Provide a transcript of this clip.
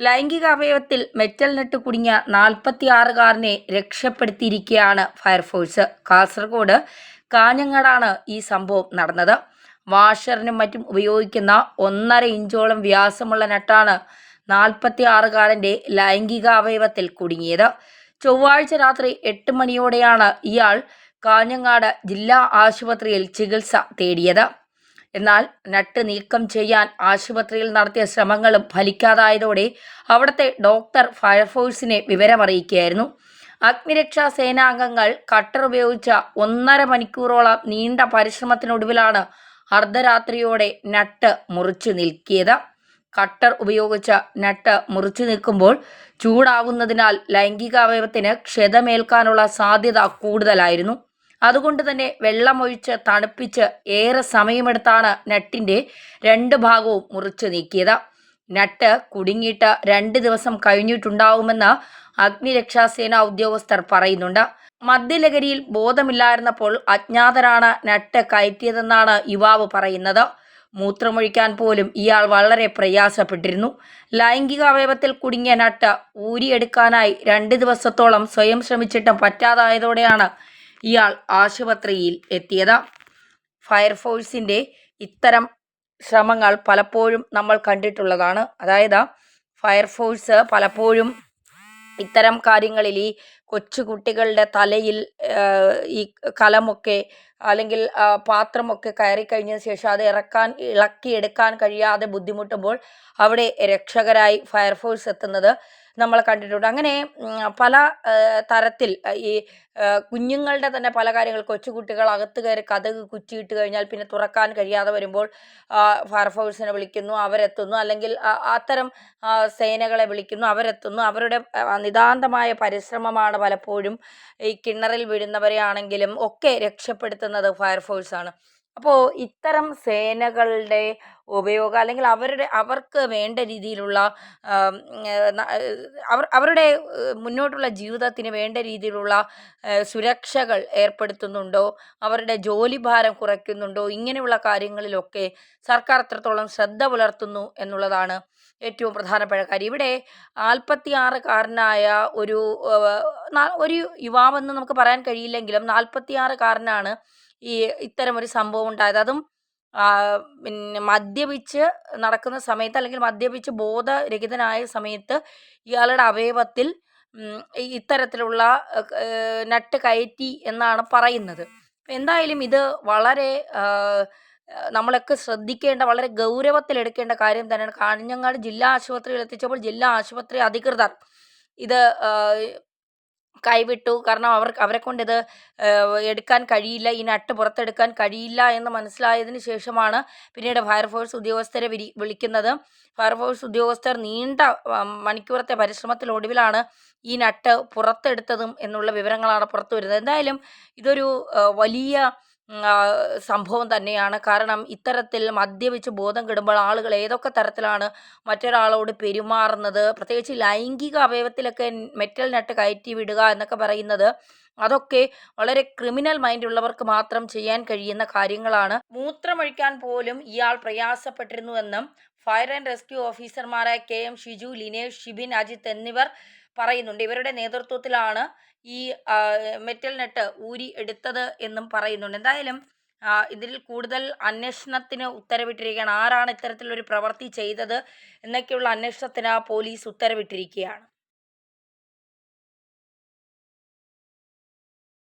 ലൈംഗിക അവയവത്തിൽ മെറ്റൽ നെട്ട് കുടുങ്ങിയ നാൽപ്പത്തിയാറുകാരനെ രക്ഷപ്പെടുത്തിയിരിക്കുകയാണ് ഫയർഫോഴ്സ്. കാസർഗോഡ് കാഞ്ഞങ്ങാടാണ് ഈ സംഭവം നടന്നത്. വാഷറിനും മറ്റും ഉപയോഗിക്കുന്ന ഒന്നര ഇഞ്ചോളം വ്യാസമുള്ള നട്ടാണ് നാൽപ്പത്തിയാറുകാരന്റെ ലൈംഗിക അവയവത്തിൽ കുടുങ്ങിയത്. ചൊവ്വാഴ്ച രാത്രി എട്ട് മണിയോടെയാണ് ഇയാൾ കാഞ്ഞങ്ങാട് ജില്ലാ ആശുപത്രിയിൽ ചികിത്സ തേടിയത്. എന്നാൽ നട്ട് നീക്കം ചെയ്യാൻ ആശുപത്രിയിൽ നടത്തിയ ശ്രമങ്ങളും ഫലിക്കാതായതോടെ അവിടുത്തെ ഡോക്ടർ ഫയർഫോഴ്സിനെ വിവരമറിയിക്കുകയായിരുന്നു. അഗ്നിരക്ഷാ സേനാംഗങ്ങൾ കട്ടർ ഉപയോഗിച്ച ഒന്നര മണിക്കൂറോളം നീണ്ട പരിശ്രമത്തിനൊടുവിലാണ് അർദ്ധരാത്രിയോടെ നട്ട് മുറിച്ചു നിൽക്കിയത് കട്ടർ ഉപയോഗിച്ച നട്ട് മുറിച്ചു നിൽക്കുമ്പോൾ ചൂടാകുന്നതിനാൽ ലൈംഗികാവയവത്തിന് ക്ഷതമേൽക്കാനുള്ള സാധ്യത കൂടുതലായിരുന്നു. അതുകൊണ്ട് തന്നെ വെള്ളമൊഴിച്ച് തണുപ്പിച്ച് ഏറെ സമയമെടുത്താണ് നട്ടിന്റെ രണ്ട് ഭാഗവും മുറിച്ച് നീക്കിയത്. നട്ട് കുടുങ്ങിയിട്ട് രണ്ട് ദിവസം കഴിഞ്ഞിട്ടുണ്ടാവുമെന്ന് അഗ്നിരക്ഷാസേന ഉദ്യോഗസ്ഥർ പറയുന്നുണ്ട്. മദ്യലഹരിയിൽ ബോധമില്ലായിരുന്നപ്പോൾ അജ്ഞാതരാണ് നട്ട് കയറ്റിയതെന്നാണ് യുവാവ് പറയുന്നത്. മൂത്രമൊഴിക്കാൻ പോലും ഇയാൾ വളരെ പ്രയാസപ്പെട്ടിരുന്നു. ലൈംഗിക അവയവത്തിൽ കുടുങ്ങിയ നട്ട് ഊരിയെടുക്കാനായി രണ്ട് ദിവസത്തോളം സ്വയം ശ്രമിച്ചിട്ടും പറ്റാതായതോടെയാണ് ഇയാൾ ആശുപത്രിയിൽ എത്തിയത്. ഫയർഫോഴ്സിന്റെ ഇത്തരം ശ്രമങ്ങൾ പലപ്പോഴും നമ്മൾ കണ്ടിട്ടുള്ളതാണ്. അതായത് ഫയർഫോഴ്സ് പലപ്പോഴും ഇത്തരം കാര്യങ്ങളിൽ ഈ കൊച്ചു കുട്ടികളുടെ തലയിൽ ഈ കലമൊക്കെ അല്ലെങ്കിൽ പാത്രമൊക്കെ കയറി കഴിഞ്ഞതിന് ശേഷം അത് ഇറക്കാൻ ഇളക്കിയെടുക്കാൻ കഴിയാതെ ബുദ്ധിമുട്ടുമ്പോൾ അവിടെ രക്ഷകരായി ഫയർഫോഴ്സ് എത്തുന്നത് നമ്മൾ കണ്ടിട്ടുണ്ട്. അങ്ങനെ പല തരത്തിൽ ഈ കുഞ്ഞുങ്ങളുടെ തന്നെ പല കാര്യങ്ങൾ കൊച്ചുകുട്ടികൾ അകത്ത് കയറി കഥക് കുറ്റിയിട്ട് കഴിഞ്ഞാൽ പിന്നെ തുറക്കാൻ കഴിയാതെ വരുമ്പോൾ ഫയർഫോഴ്സിനെ വിളിക്കുന്നു അവരെത്തുന്നു. അല്ലെങ്കിൽ അത്തരം സേനകളെ വിളിക്കുന്നു അവരെത്തുന്നു. അവരുടെ നിതാന്തമായ പരിശ്രമമാണ് പലപ്പോഴും ഈ കിണറിൽ വീഴുന്നവരെ ആണെങ്കിലും ഒക്കെ രക്ഷപ്പെടുത്തുന്നത് ഫയർഫോഴ്സാണ് അപ്പോൾ ഇത്തരം സേനകളുടെ ഉപയോഗം അല്ലെങ്കിൽ അവരുടെ അവർക്ക് വേണ്ട രീതിയിലുള്ള അവർ അവരുടെ മുന്നോട്ടുള്ള ജീവിതത്തിന് വേണ്ട രീതിയിലുള്ള സുരക്ഷകൾ ഏർപ്പെടുത്തുന്നുണ്ടോ? അവരുടെ ജോലി ഭാരം കുറയ്ക്കുന്നുണ്ടോ? ഇങ്ങനെയുള്ള കാര്യങ്ങളിലൊക്കെ സർക്കാർ എത്രത്തോളം ശ്രദ്ധ പുലർത്തുന്നു എന്നുള്ളതാണ് ഏറ്റവും പ്രധാനപ്പെട്ട കാര്യം. ഇവിടെ നാൽപ്പത്തിയാറുകാരനായ ഒരു ഒരു യുവാവെന്ന് നമുക്ക് പറയാൻ കഴിയില്ലെങ്കിലും നാൽപ്പത്തിയാറുകാരനാണ് ഈ ഇത്തരമൊരു സംഭവം ഉണ്ടായത് അതും പിന്നെ മദ്യപിച്ച് നടക്കുന്ന സമയത്ത് അല്ലെങ്കിൽ മദ്യപിച്ച് ബോധരഹിതനായ സമയത്ത് ഇയാളുടെ അവയവത്തിൽ ഇത്തരത്തിലുള്ള നട്ട് കയറ്റി എന്നാണ് പറയുന്നത്. എന്തായാലും ഇത് വളരെ നമ്മളൊക്കെ ശ്രദ്ധിക്കേണ്ട വളരെ ഗൗരവത്തിലെടുക്കേണ്ട കാര്യം തന്നെയാണ്. കാഞ്ഞങ്ങാട് ജില്ലാ ആശുപത്രിയിൽ എത്തിച്ചപ്പോൾ ജില്ലാ ആശുപത്രി അധികൃതർ ഇത് കൈവിട്ടു. കാരണം അവർക്ക് അവരെ കൊണ്ട് ഇത് എടുക്കാൻ കഴിയില്ല. ഈ നട്ട് പുറത്തെടുക്കാൻ കഴിയില്ല എന്ന് മനസ്സിലായതിന് ശേഷമാണ് പിന്നീട് ഫയർഫോഴ്സ് ഉദ്യോഗസ്ഥരെ വിരി വിളിക്കുന്നത്. ഫയർഫോഴ്സ് ഉദ്യോഗസ്ഥർ നീണ്ട മണിക്കൂറത്തെ പരിശ്രമത്തിലൊടുവിലാണ് ഈ നട്ട് പുറത്തെടുത്തതും എന്നുള്ള വിവരങ്ങളാണ് പുറത്തു വരുന്നത്. എന്തായാലും ഇതൊരു വലിയ സംഭവം തന്നെയാണ്. കാരണം ഇത്തരത്തിൽ മദ്യപിച്ച് ബോധം കിടുമ്പോൾ ആളുകൾ ഏതൊക്കെ തരത്തിലാണ് മറ്റൊരാളോട് പെരുമാറുന്നത്? പ്രത്യേകിച്ച് ലൈംഗിക അവയവത്തിലൊക്കെ മെറ്റൽ നട്ട് കയറ്റി വിടുക എന്നൊക്കെ പറയുന്നത് അതൊക്കെ വളരെ ക്രിമിനൽ മൈൻഡ് ഉള്ളവർക്ക് മാത്രം ചെയ്യാൻ കഴിയുന്ന കാര്യങ്ങളാണ്. മൂത്രമൊഴിക്കാൻ പോലും ഇയാൾ പ്രയാസപ്പെട്ടിരുന്നുവെന്നും ഫയർ ആൻഡ് റെസ്ക്യൂ ഓഫീസർമാരായ കെ എം ഷിജു ലിനേഷ് ഷിബിൻ അജിത്ത് എന്നിവർ പറയുന്നുണ്ട്. ഇവരുടെ നേതൃത്വത്തിലാണ് ഈ മെറ്റൽ നെട്ട് ഊരി എടുത്തത് എന്നും പറയുന്നുണ്ട്. എന്തായാലും ഇതിൽ കൂടുതൽ അന്വേഷണത്തിന് ഉത്തരവിട്ടിരിക്കുകയാണ്. ആരാണ് ഇത്തരത്തിലൊരു പ്രവൃത്തി ചെയ്തത് എന്നൊക്കെയുള്ള അന്വേഷണത്തിന് പോലീസ് ഉത്തരവിട്ടിരിക്കുകയാണ്.